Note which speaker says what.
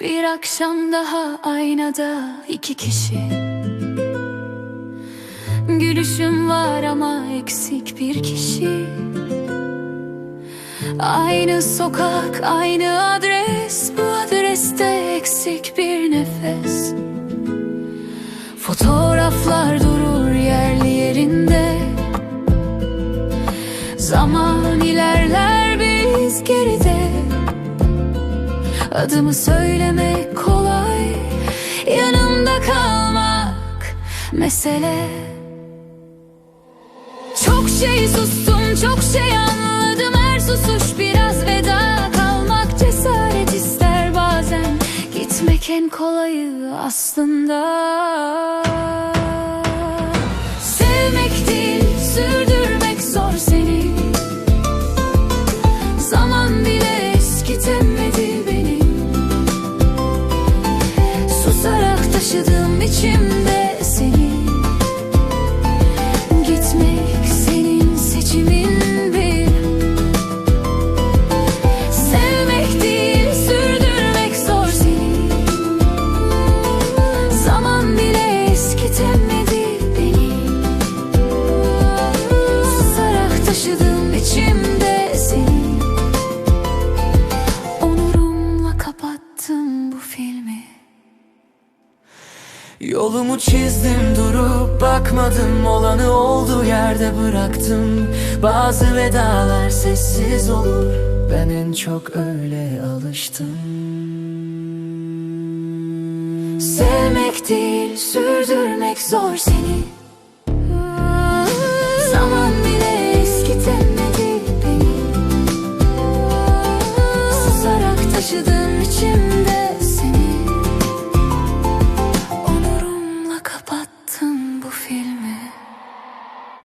Speaker 1: Bir akşam daha aynada iki kişi. Gülüşüm var ama eksik bir kişi. Aynı sokak, aynı adres. Bu adreste eksik bir nefes. Fotoğraflar durur yerli yerinde. Zaman ilerler biz geride Adımı söylemek kolay Yanımda kalmak mesele. Çok şey sustum çok şey anladım. Her susuş biraz veda Kalmak cesaret ister bazen. Gitmek en kolayı aslında taşıdım içimde seni. Onurumla kapattım bu filmi.
Speaker 2: Yolumu çizdim durup bakmadım. Olanı olduğu yerde bıraktım. Bazı vedalar sessiz olur. Ben en çok öyle alıştım.
Speaker 1: Sevmek değil sürdürmek zor seni karşıdır